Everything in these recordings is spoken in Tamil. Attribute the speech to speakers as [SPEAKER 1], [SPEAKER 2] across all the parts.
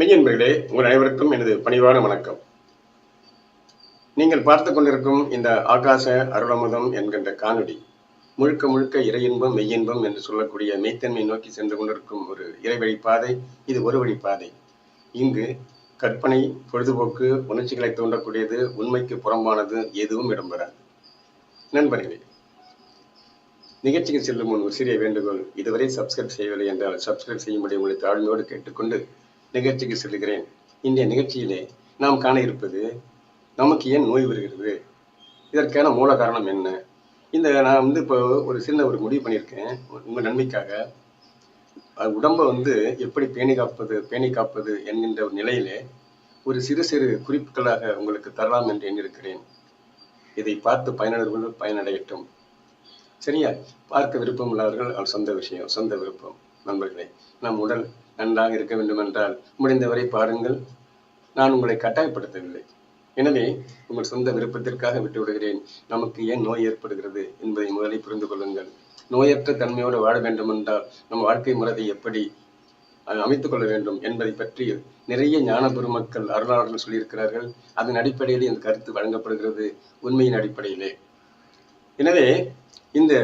[SPEAKER 1] மெய்யன்பர்களே உங்கள் அனைவருக்கும் எனது பணிவான வணக்கம். நீங்கள் பார்த்து கொண்டிருக்கும் இந்த ஆகாச அருளமுதம் என்கின்ற காணொளி முழுக்க முழுக்க இறையின்பம் மெய்யின்பம் என்று சொல்லக்கூடிய மெய்த்தன்மை நோக்கி சென்று கொண்டிருக்கும் ஒரு இறைவழி பாதை இது ஒரு வழி பாதை. இங்கு கற்பனை பொழுதுபோக்கு உணர்ச்சிகளை தூண்டக்கூடியது உண்மைக்கு புறம்பானது எதுவும் இடம்பெறாது. நண்பர்களே நிகழ்ச்சிக்கு செல்லும் முன் ஒரு சிறிய வேண்டுகோள் இதுவரை சப்ஸ்கிரைப் செய்யவில்லை என்றால் சப்ஸ்கிரைப் செய்யும்படி உங்களை தாழ்மையோடு கேட்டுக்கொண்டு நிகழ்ச்சிக்கு செல்கிறேன் இன்றைய நிகழ்ச்சியிலே நாம் காண இருப்பது நமக்கு ஏன் நோய் வருகிறது? இதற்கான மூல காரணம் என்ன? இந்த நான் வந்து இப்போ ஒரு சின்ன ஒரு முடிவு பண்ணியிருக்கேன். உங்கள் நன்மைக்காக. உடம்பை வந்து எப்படி பேணி காப்பது பேணி காப்பது என்கின்ற ஒரு நிலையிலே ஒரு சிறு சிறு குறிப்புகளாக உங்களுக்கு தரலாம் என்று எண்ணிருக்கிறேன் இதை பார்த்து பயனர்கள் பயனடையட்டும். சரியா? பார்க்க விருப்பம் உள்ளவர்கள் சொந்த விஷயம் சொந்த விருப்பம். நண்பர்களே நம் உடல் நன்றாக இருக்க வேண்டுமென்றால் முடிந்தவரை பாருங்கள். நான் உங்களை கட்டாயப்படுத்தவில்லை. எனவே உங்கள் சொந்த விருப்பத்திற்காக விட்டுவிடுகிறேன். நமக்கு ஏன் நோய் ஏற்படுகிறது என்பதை முதலில் புரிந்து கொள்ளுங்கள். நோயற்ற தன்மையோடு வாழ வேண்டுமென்றால் நம் வாழ்க்கை முறையை எப்படி அஹ், அமைத்துக் கொள்ள வேண்டும் என்பதை பற்றி நிறைய ஞான பெருமக்கள் அருளாளர்கள் சொல்லியிருக்கிறார்கள். அதன் அடிப்படையில் இந்த கருத்து வழங்கப்படுகிறது உண்மையின் அடிப்படையிலே. எனவே இந்த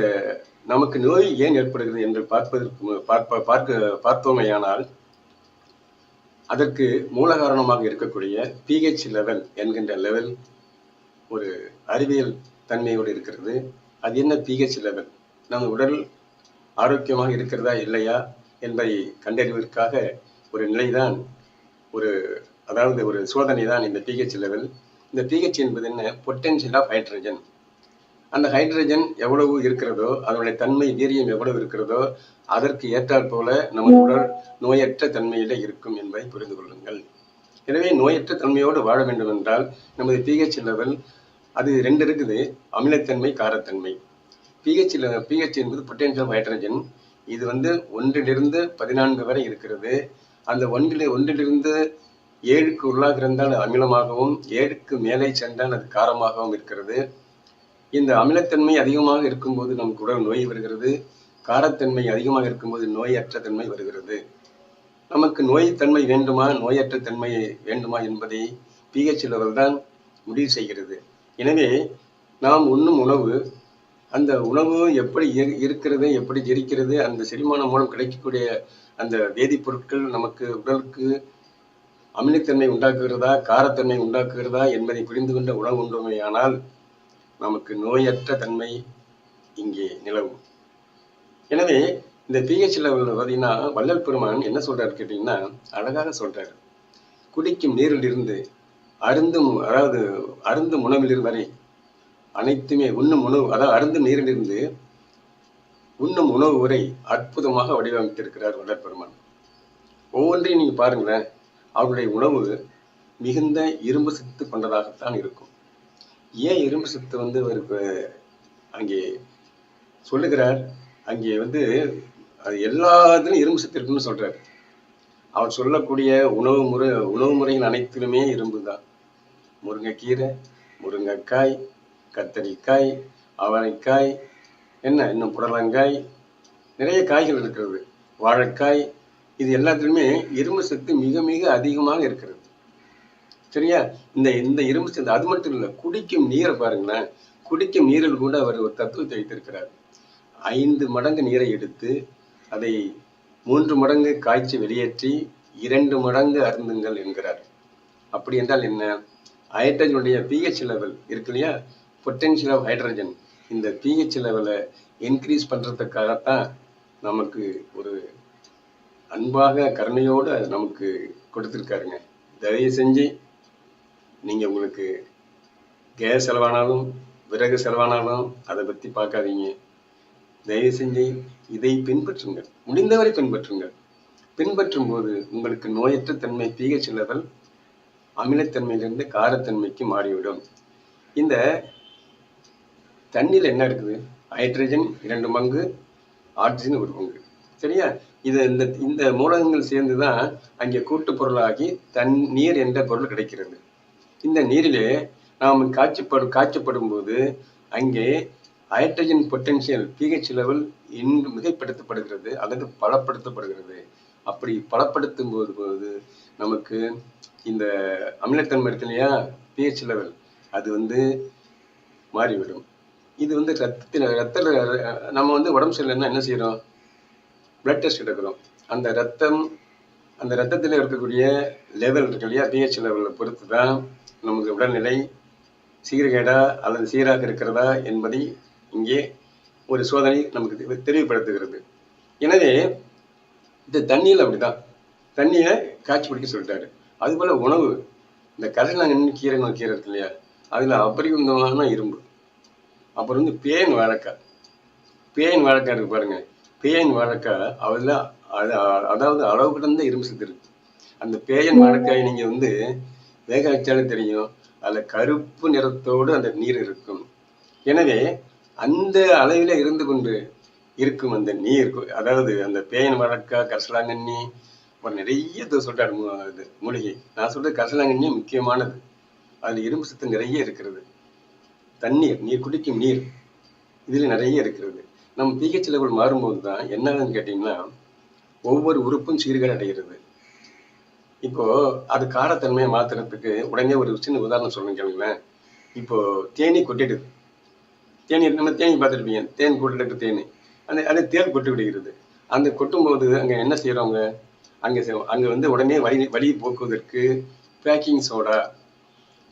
[SPEAKER 1] நமக்கு நோய் ஏன் ஏற்படுகிறது என்று பார்ப்பதற்கு பார்ப்ப பார்க்க பார்த்தோமையானால் அதற்கு மூல காரணமாக இருக்கக்கூடிய பிஹெச் லெவல் என்கின்ற லெவல் ஒரு அறிவியல் தன்மையோடு இருக்கிறது. அது என்ன பிஹெச் லெவல் நம்ம உடல் ஆரோக்கியமாக இருக்கிறதா இல்லையா என்பதை கண்டறிவதற்காக ஒரு நிலைதான் ஒரு அதாவது ஒரு சோதனை தான் இந்த பிஹெச் லெவல் இந்த பிஹெச் என்பது என்ன? பொட்டென்ஷியல் ஆஃப் ஹைட்ரஜன் அந்த ஹைட்ரஜன் எவ்வளவு இருக்கிறதோ அதனுடைய தன்மை வீரியம் எவ்வளவு இருக்கிறதோ அதற்கு ஏற்றாற் போல நமது உடல் நோயற்ற தன்மையில இருக்கும் என்பதை புரிந்து கொள்ளுங்கள். எனவே நோயற்ற தன்மையோடு வாழ வேண்டும் என்றால் நமது பிஹெச் லெவல் அது ரெண்டு இருக்குது. அமிலத்தன்மை காரத்தன்மை. பிஹெச் பிஹெச் என்பது பொட்டென்சியல் ஹைட்ரஜன் இது வந்து ஒன்றிலிருந்து பதினான்கு வரை இருக்கிறது. அந்த ஒன்றில் ஒன்றிலிருந்து ஏழுக்கு உள்ளாக இருந்தால் அமிலமாகவும் ஏழுக்கு மேலே சென்றால் அது காரமாகவும் இருக்கிறது. இந்த அமிலத்தன்மை அதிகமாக இருக்கும்போது நமக்கு உடல் நோய் வருகிறது. காரத்தன்மை அதிகமாக இருக்கும்போது நோயற்ற தன்மை வருகிறது. நமக்கு நோய் தன்மை வேண்டுமா? நோயற்ற தன்மை வேண்டுமா என்பதை பிஹெச் லெவல் தான் முடிவு செய்கிறது. எனவே நாம் உண்ணும் உணவு அந்த உணவு எப்படி இருக்கிறது எப்படி ஜெரிக்கிறது அந்த செரிமானம் மூலம் கிடைக்கக்கூடிய அந்த வேதிப்பொருட்கள் நமக்கு உடலுக்கு அமிலத்தன்மை உண்டாக்குகிறதா காரத்தன்மை உண்டாக்குகிறதா என்பதை புரிந்து கொண்ட உணவு உண்டுமையானால் நமக்கு நோயற்ற தன்மை இங்கே நிலவும். எனவே இந்த பிஹெச் லெவலில் பார்த்தீங்கன்னா வள்ளல் பெருமான் என்ன சொல்றாரு கேட்டீங்கன்னா அழகாக சொல்றாரு. குடிக்கும் நீரிலிருந்து அருந்தும் அதாவது அருந்தும் உணவில் வரை அனைத்துமே உண்ணும் உணவு அதாவது அருந்தும் நீரிலிருந்து உண்ணும் உணவு வரை அற்புதமாக வடிவமைத்திருக்கிறார் வள்ளல் பெருமான். ஒவ்வொன்றையும் நீங்க பாருங்களேன் அவருடைய உணவு மிகுந்த இரும்பு சத்து கொண்டதாகத்தான் இருக்கும். ஏன் இரும்பு சத்து வந்து அவருக்கு அங்கே சொல்லுகிறார்? அங்கே வந்து அது எல்லாத்துலையும் இரும்பு சத்து இருக்குன்னு சொல்றாரு. அவர் சொல்லக்கூடிய உணவு முறை உணவு முறைகள் அனைத்திலுமே இரும்பு தான். முருங்கைக்கீரை முருங்கைக்காய் கத்தரிக்காய் அவரைக்காய் என்ன இன்னும் புடலங்காய் நிறைய காய்கள் இருக்கிறது. வாழைக்காய் இது எல்லாத்துலேயுமே இரும்பு சத்து மிக மிக அதிகமாக இருக்கிறது. சரியா? இந்த இந்த இரும்பு சேர்ந்து அது மட்டும் இல்லை குடிக்கும் நீரை பாருங்களேன். குடிக்கும் நீரில் கூட அவர் ஒரு தத்துவத்தை வைத்திருக்கிறார். ஐந்து மடங்கு நீரை எடுத்து அதை மூன்று மடங்கு காய்ச்சி வெளியேற்றி இரண்டு மடங்கு அருந்துங்கள் என்கிறார். அப்படி என்றால் என்ன? ஹைட்ரஜனுடைய பிஹெச் லெவல் இருக்கு இல்லையா? பொட்டென்ஷியல் ஆஃப் ஹைட்ரஜன் இந்த பிஹெச் லெவலை இன்க்ரீஸ் பண்ணுறதுக்காகத்தான் நமக்கு ஒரு அன்பாக கருணையோடு அது நமக்கு கொடுத்துருக்காருங்க. தயவு செஞ்சு நீங்கள் உங்களுக்கு கேஸ் செலவானாலும் விறகு செலவானாலும் அதை பற்றி பார்க்காதீங்க. தயவு செஞ்சு இதை பின்பற்றுங்கள். முடிந்தவரை பின்பற்றுங்கள். பின்பற்றும் போது உங்களுக்கு நோயற்ற தன்மை பிஹெச் லெவல் அமிலத்தன்மையிலிருந்து காரத்தன்மைக்கு மாறிவிடும். இந்த தண்ணியில் என்ன இருக்குது? ஹைட்ரஜன் இரண்டு பங்கு ஆக்சிஜன் ஒரு பங்கு சரியா? இது இந்த இந்த மூலகங்கள் சேர்ந்து தான் அங்கே கூட்டு பொருளாகி தண்ணீர் என்ற பொருள் கிடைக்கிறது. இந்த நீரிலே நாம் காய்ச்சப்படும் காய்ச்சப்படும் போது அங்கே ஹைட்ரஜன் பொட்டென்ஷியல் பிஹெச் லெவல் இன்று மிகைப்படுத்தப்படுகிறது அல்லது பலப்படுத்தப்படுகிறது. அப்படி பலப்படுத்தும் போது போது நமக்கு இந்த அமிலத்தன்மை இருக்கு இல்லையா? பிஹெச் லெவல் அது வந்து மாறிவிடும். இது வந்து ரத்தத்தில் ரத்தத்தில் நம்ம வந்து உடம்பு சரியில்லைன்னா என்ன செய்கிறோம் பிளட் டெஸ்ட் எடுக்கிறோம். அந்த ரத்தம் அந்த ரத்தத்தில் இருக்கக்கூடிய லெவல் இருக்கு இல்லையா? பிஹெச் லெவலை பொறுத்து தான் நமக்கு உடல்நிலை சீர்கேடா அல்லது சீராக இருக்கிறதா என்பதை இங்கே ஒரு சோதனை நமக்கு தெரி- தெளிவுபடுத்துகிறது. எனவே இந்த தண்ணியில் அப்படிதான். தண்ணியை காய்ச்சி பிடிக்க சொல்லிட்டாரு. அதுபோல் உணவு. இந்த கடலாங்கண்ணி கீரை நோய் கீரை இருக்கு இல்லையா? அதில் அபரிமிதமான இரும்பு. அப்புறம் வந்து பேன் வாழைக்காய். பேன் வாழைக்காய் இருக்கு பாருங்கள் பேன் வாழைக்காய் அதில் அதாவது அளவு கடந்த இரும்பு சத்து இருக்கு. அந்த பேயன் வாழைக்காய் நீங்க வந்து வேக வச்சாலே தெரியும். அதுல கருப்பு நிறத்தோடு அந்த நீர் இருக்கும். எனவே அந்த அளவில இருந்து கொண்டு இருக்கும் அந்த நீர் அதாவது அந்த பேயன் வாழைக்காய் கரசலாங்கண்ணி அப்புறம் நிறைய சொல்றாரு இது மூலிகை. நான் சொல்றது கரசலாங்கண்ணி முக்கியமானது. அதில் இரும்பு சத்து நிறைய இருக்கிறது. தண்ணீர் நீர் குடிக்கும் நீர் இதில் நிறைய இருக்கிறது. நம்ம பிஹெச் லெவல் மாறும்போது தான் என்னன்னு கேட்டீங்கன்னா ஒவ்வொரு உறுப்பும் சீர்கள் அடைகிறது இப்போ அது காரத்தன்மையை மாத்துறதுக்கு உடனே ஒரு சின்ன உதாரணம் சொல்றேன் கேளுங்களேன். இப்போ தேனி கொட்டிடுது. தேனி நம்ம தேனி பார்த்துருப்பீங்க. தேன் கொட்டிட்டு தேனி. அந்த அது தேன் கொட்டி விடுகிறது. அந்த கொட்டும்போது அங்கே என்ன செய்கிறவங்க அங்கே அங்கே வந்து உடனே வழி வலி போக்குவதற்கு பேக்கிங் சோடா.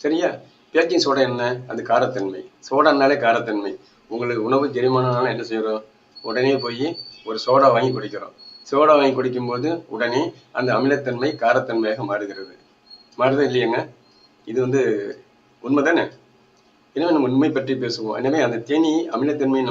[SPEAKER 1] சரியா? பேக்கிங் சோடா என்ன? அது காரத்தன்மை. சோடானாலே காரத்தன்மை. உங்களுக்கு உணவு ஜெரிமானம்னால என்ன செய்கிறோம் உடனே போய் ஒரு சோடா வாங்கி குடிக்கிறோம். சோடா வாங்கி குடிக்கும்போது உடனே அந்த அமிலத்தன்மை காரத்தன்மையாக மாறுகிறது. மாறுதா இல்லையங்க? இது வந்து உண்மைதானே? எனவே நம்ம உண்மை பற்றி பேசுவோம். எனவே அந்த தேனி அமிலத்தன்மை